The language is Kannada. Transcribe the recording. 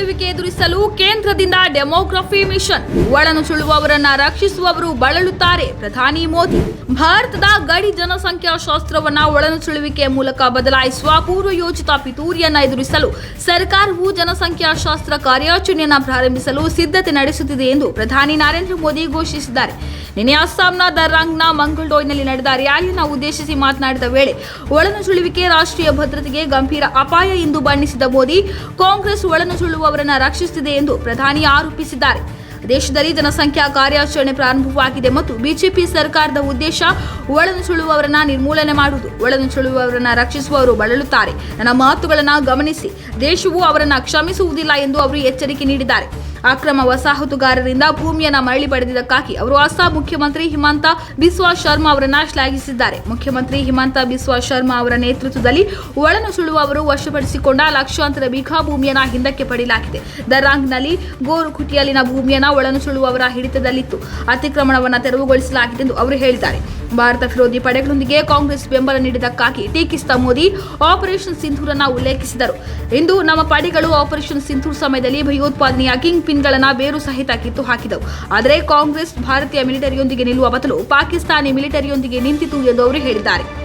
ಒಳನುಸುಳುವಿಕೆ ಎದುರಿಸಲು ಕೇಂದ್ರದಿಂದ ಡೆಮೋಗ್ರಫಿ ಮಿಷನ್. ಒಳನುಸುಳುವವರನ್ನ ರಕ್ಷಿಸುವವರು ಬಳಲುತ್ತಾರೆ ಪ್ರಧಾನಿ ಮೋದಿ. ಭಾರತದ ಗಡಿ ಜನಸಂಖ್ಯಾ ಶಾಸ್ತ್ರವನ್ನ ಒಳನುಸುಳುವಿಕೆ ಮೂಲಕ ಬದಲಾಯಿಸುವ ಪೂರ್ವ ಯೋಜಿತ ಪಿತೂರಿಯನ್ನ ಎದುರಿಸಲು ಸರ್ಕಾರವು ಜನಸಂಖ್ಯಾ ಶಾಸ್ತ್ರ ಕಾರ್ಯಾಚರಣೆಯನ್ನ ಪ್ರಾರಂಭಿಸಲು ಸಿದ್ಧತೆ ನಡೆಸುತ್ತಿದೆ ಎಂದು ಪ್ರಧಾನಿ ನರೇಂದ್ರ ಮೋದಿ ಘೋಷಿಸಿದ್ದಾರೆ. ನಿನ್ನೆ ಅಸ್ಸಾಂನ ದರ್ರಾಂಗ್ನ ಮಂಗಳಡೋಯ್ನಲ್ಲಿ ನಡೆದ ರ್ಯಾಲಿಯನ್ನು ಉದ್ದೇಶಿಸಿ ಮಾತನಾಡಿದ ವೇಳೆ ಒಳನುಸುಳುವಿಕೆ ರಾಷ್ಟ್ರೀಯ ಭದ್ರತೆಗೆ ಗಂಭೀರ ಅಪಾಯ ಎಂದು ಬಣ್ಣಿಸಿದ ಮೋದಿ, ಕಾಂಗ್ರೆಸ್ ಒಳನುಸುಳುವವರನ್ನ ರಕ್ಷಿಸುತ್ತಿದೆ ಎಂದು ಪ್ರಧಾನಿ ಆರೋಪಿಸಿದ್ದಾರೆ. ದೇಶದಲ್ಲಿ ಜನಸಂಖ್ಯಾ ಕಾರ್ಯಾಚರಣೆ ಪ್ರಾರಂಭವಾಗಿದೆ ಮತ್ತು ಬಿಜೆಪಿ ಸರ್ಕಾರದ ಉದ್ದೇಶ ಒಳನುಸುಳುವವರನ್ನ ನಿರ್ಮೂಲನೆ ಮಾಡುವುದು. ಒಳನುಸುಳುವವರನ್ನ ರಕ್ಷಿಸುವವರು ಬಳಲುತ್ತಾರೆ. ನನ್ನ ಮಾತುಗಳನ್ನು ಗಮನಿಸಿ, ದೇಶವು ಅವರನ್ನು ಕ್ಷಮಿಸುವುದಿಲ್ಲ ಎಂದು ಅವರು ಎಚ್ಚರಿಕೆ ನೀಡಿದ್ದಾರೆ. ಅಕ್ರಮ ವಸಾಹತುಗಾರರಿಂದ ಭೂಮಿಯನ್ನ ಮರಳಿ ಪಡೆದಿದ್ದಕ್ಕಾಗಿ ಅವರು ಅಸ್ಸಾಂ ಮುಖ್ಯಮಂತ್ರಿ ಹಿಮಂತ ಬಿಸ್ವಾ ಶರ್ಮಾ ಅವರನ್ನ ಶ್ಲಾಘಿಸಿದ್ದಾರೆ. ಮುಖ್ಯಮಂತ್ರಿ ಹಿಮಂತ ಬಿಸ್ವಾ ಶರ್ಮಾ ಅವರ ನೇತೃತ್ವದಲ್ಲಿ ಒಳನುಸುಳುವವರು ವಶಪಡಿಸಿಕೊಂಡ ಲಕ್ಷಾಂತರ ಬಿಘಾ ಭೂಮಿಯನ್ನ ಹಿಂದಕ್ಕೆ ಪಡೆಯಲಾಗಿದೆ. ದರಾಂಗ್ನಲ್ಲಿ ಗೋರುಕುಟಿಯಲ್ಲಿನ ಭೂಮಿಯನ್ನ ಒಳನುಸುಳುವವರ ಹಿಡಿತದಲ್ಲಿತ್ತು. ಅತಿಕ್ರಮಣವನ್ನು ತೆರವುಗೊಳಿಸಲಾಗಿದೆ ಎಂದು ಅವರು ಹೇಳಿದ್ದಾರೆ. ಭಾರತ ವಿರೋಧಿ ಪಡೆಗಳೊಂದಿಗೆ ಕಾಂಗ್ರೆಸ್ ಬೆಂಬಲ ನೀಡಿದ್ದಕ್ಕಾಗಿ ಟೀಕಿಸಿದ ಮೋದಿ ಆಪರೇಷನ್ ಸಿಂಧೂರನ್ನ ಉಲ್ಲೇಖಿಸಿದರು. ಇಂದು ನಮ್ಮ ಪಡೆಗಳು ಆಪರೇಷನ್ ಸಿಂಧೂರ್ ಸಮಯದಲ್ಲಿ ಭಯೋತ್ಪಾದನೆಯ ಕಿಂಗ್ ಪಿನ್ಗಳನ್ನು ಬೇರು ಸಹಿತ ಕಿತ್ತು ಹಾಕಿದವು. ಆದರೆ ಕಾಂಗ್ರೆಸ್ ಭಾರತೀಯ ಮಿಲಿಟರಿಯೊಂದಿಗೆ ನಿಲ್ಲುವ ಬದಲು ಪಾಕಿಸ್ತಾನಿ ಮಿಲಿಟರಿಯೊಂದಿಗೆ ನಿಂತಿತು ಎಂದು ಅವರು ಹೇಳಿದ್ದಾರೆ.